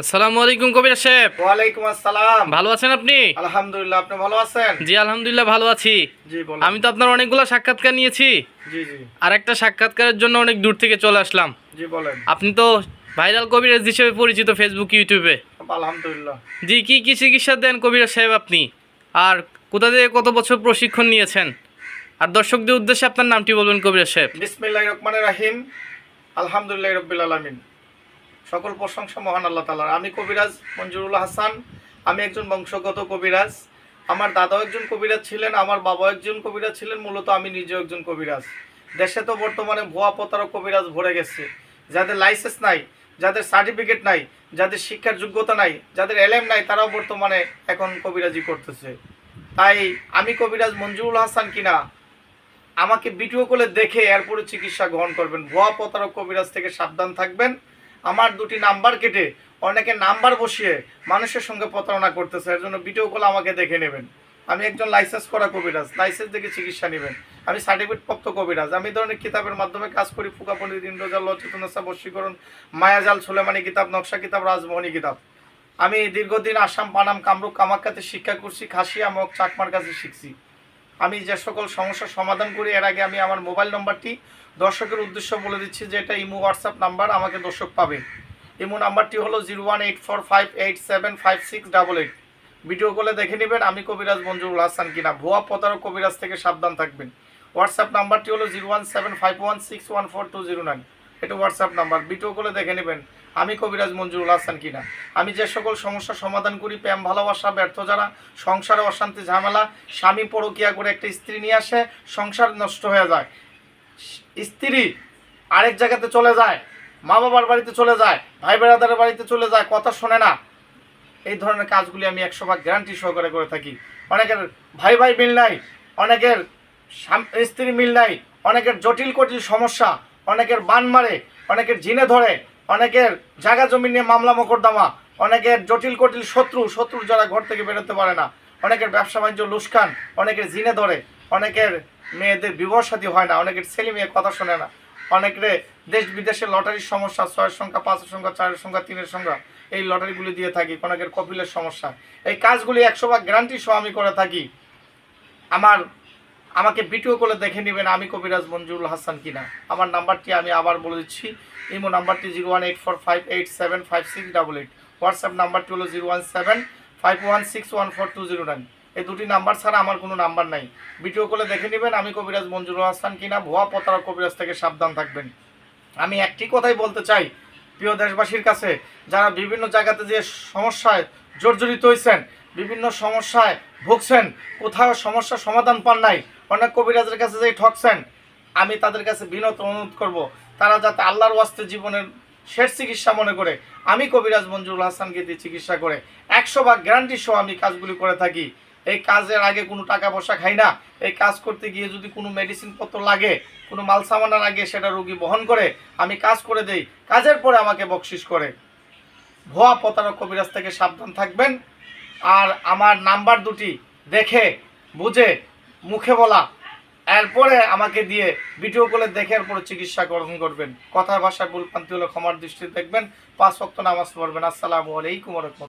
আসসালামু আলাইকুম কবির সাহেব। ওয়ালাইকুম আসসালাম। ভালো আছেন আপনি? আলহামদুলিল্লাহ আপনি ভালো আছেন? জি আলহামদুলিল্লাহ ভালো আছি। জি আমি তো আপনার অনেকগুলো সাক্ষাৎকার নিয়েছি। জি জি। আর একটা সাক্ষাৎকারের জন্য অনেক দূর থেকে চলে আসলাম। জি বলেন। আপনি তো ভাইরাল কবিরাজ হিসেবে পরিচিত ফেসবুক ইউটিউবে আলহামদুলিল্লাহ। জি কি কি চিকিৎসা দেন কবিরাজ সাহেব আপনি? আর কোথা থেকে কত বছর প্রশিক্ষণ নিয়েছেন? আর দর্শকদের উদ্দেশ্যে আপনার নামটি বলবেন কবিরাজ সাহেব। বিসমিল্লাহির রহমানির রাহিম। আলহামদুলিল্লাহ রব্বিল আলামিন। সকল প্রশংসা মহান আল্লাহ তালার আমি কবিরাজ মঞ্জুরুল হাসান, আমি একজন বংশগত কবিরাজ। আমার দাদাও একজন কবিরাজ ছিলেন, আমার বাবাও একজন কবিরাজ ছিলেন, মূলত আমি নিজেও একজন কবিরাজ। দেশে তো বর্তমানে ভুয়া প্রতারক কবিরাজ ভরে গেছে। যাদের লাইসেন্স নাই, যাদের সার্টিফিকেট নাই, যাদের শিক্ষার যোগ্যতা নাই, যাদের এলএম নাই, তারাও বর্তমানে এখন কবিরাজি করতেছে। তাই আমি কবিরাজ মঞ্জুরুল হাসান কিনা, আমাকে ভিডিও কলে দেখে এরপরে চিকিৎসা গ্রহণ করবেন। ভুয়া প্রতারক কবিরাজ থেকে সাবধান থাকবেন। আমার দুটি নাম্বার কেটে অনেকে নাম্বার বসিয়ে মানুষের সঙ্গে প্রতারণা করতেছে। এর জন্য ভিডিও কল আমাকে দেখে নেবেন। আমি একজন লাইসেন্স করা কবিরাজ লাইসেন্স দেখে চিকিৎসা নেবেন। আমি সার্টিফিকেট প্রাপ্ত কবিরাজ। আমি ধরনের কিতাবের মাধ্যমে কাজ করি। ফুকা পণ্ডিত ইন্দ্রজাল লচেতনসা বশীকরণ, মায়াজাল, সুলেমানি কিতাব, নকশা কিতাব, রাজমোহনী কিতাব। আমি দীর্ঘদিন আসাম, পানাম, কামরূপ, কামাক্কাতে শিক্ষা করছি খাসিয়া মগ চাকমার কাছে শিখছি। আমি যে সকল সমস্যার সমাধান করি, এর আগে আমি আমার মোবাইল নাম্বারটি দর্শকের উদ্দেশ্য বলে দিচ্ছি যে এটা ইমো হোয়াটসঅ্যাপ নাম্বার, আমাকে দর্শক পাবে। ইমো নাম্বারটি হলো zero one eight four five eight seven five six double eight. Video কলে দেখে নেবেন আমি কবিরাজ মঞ্জুরুল হাসান কিনা। ভুয়া প্রতারক কবিরাজ থেকে সাবধান থাকবেন। হোয়াটসঅ্যাপ নাম্বারটি হলো zero one seven five one six one four two zero nine. এটা হোয়াটসঅ্যাপ নাম্বার। ভিডিও কলে দেখে নেবেন আমি কবিরাজ মঞ্জুরুল হাসান কিনা। আমি যে সকল সমস্যার সমাধান করি, প্রেম, ভালোবাসা, ব্যর্থ যারা, সংসারে অশান্তি, ঝামেলা, স্বামী পরকিয়া করে একটা স্ত্রী নিয়ে আসে, সংসার নষ্ট হয়ে যায়। স্ত্রী আরেক জায়গাতে চলে যায় মা বাবার বাড়িতে চলে যায় ভাই বেড়াদারের বাড়িতে চলে যায়, কথা শোনে না। এই ধরনের কাজগুলি আমি একশো ভাগ গ্যারান্টি সহকারে করে থাকি। অনেকের ভাই ভাই মিল নাই, অনেকের স্ত্রী মিল নাই, অনেকের জটিল কটিল সমস্যা, অনেকের বান মারে, অনেকের জিনে ধরে, অনেকের জায়গা জমি নিয়ে মামলা মোকদ্দমা, অনেকের জটিল কটিল শত্রু শত্রু যারা ঘর থেকে বেরোতে পারে না, অনেকের ব্যবসা বাণিজ্য লুস্কান, অনেকের জিনে ধরে অনেকের মেয়েদের বিবাহ সাথী হয় না, অনেকের ছেলে মেয়ে কথা শোনে না। অনেকের দেশ বিদেশে লটারির সমস্যা, ছয়ের সংখ্যা, পাঁচের সংখ্যা, চারের সংখ্যা, তিনের সংখ্যা, এই লটারিগুলি দিয়ে থাকি, অনেকের কপিলের সমস্যা। এই কাজগুলি একশো ভাগ গ্যারান্টি সহ আমি করে থাকি। আমার, আমাকে ভিডিও করে দেখে নেবেন আমি কবিরাজ মঞ্জুরুল হাসান কিনা। আমার নাম্বারটি আমি আবার বলে দিচ্ছি। ইমো নাম্বারটি zero one eight four five eight seven five six double eight. WhatsApp নাম্বারটি হলো zero one seven five one six one four two zero nine. এই দুটি নাম্বার ছাড়া আমার কোনো নাম্বার নাই। ভিডিও করে দেখে নেবেন আমি কবিরাজ মঞ্জুরুল হাসান কিনা, ভুয়া প্রতারক কবিরাজ থেকে সাবধান থাকবেন। আমি একটি কথাই বলতে চাই, প্রিয় দেশবাসীর কাছে, যারা বিভিন্ন জায়গাতে যে সমস্যায় জর্জরিত হয়েছেন বিভিন্ন সমস্যায় ভুগছেন, কোথাও সমস্যার সমাধান পান নাই, অনেক কবিরাজের কাছে যে ঠকছেন, আমি তাদের কাছে বিনত অনুরোধ করব, তারা যাতে আল্লাহর ওয়াস্তে জীবনের শেষ চিকিৎসা মনে করে, আমি কবিরাজ মঞ্জুরুল হাসানকে দিয়ে চিকিৎসা করে, একশো ভাগ গ্যারান্টি সহ আমি কাজগুলি করে থাকি। এই কাজের আগে কোনো টাকা পয়সা খাই না। এই কাজ করতে গিয়ে যদি কোনো মেডিসিন পত্র লাগে, কোনো মাল সামানা লাগে সেটা রোগী বহন করে, আমি কাজ করে দেই। কাজের পরে আমাকে বকশিস করে। ভুয়া প্রতারক কবিরাজ থেকে সাবধান থাকবেন। আর আমার নাম্বার দুটি দেখে, বুঝে, মুখে বলা। এরপরে আমাকে দিয়ে ভিডিও কলে দেখে এরপরে চিকিৎসা গ্রহণ করবেন। কথার ভাষায় ভুল প্রান্তি হলে ক্ষমার দৃষ্টি দেখবেন। পাঁচ ওয়াক্ত নামাজ পড়বেন। আসসালামু আলাইকুম রহমতুল্লাহ।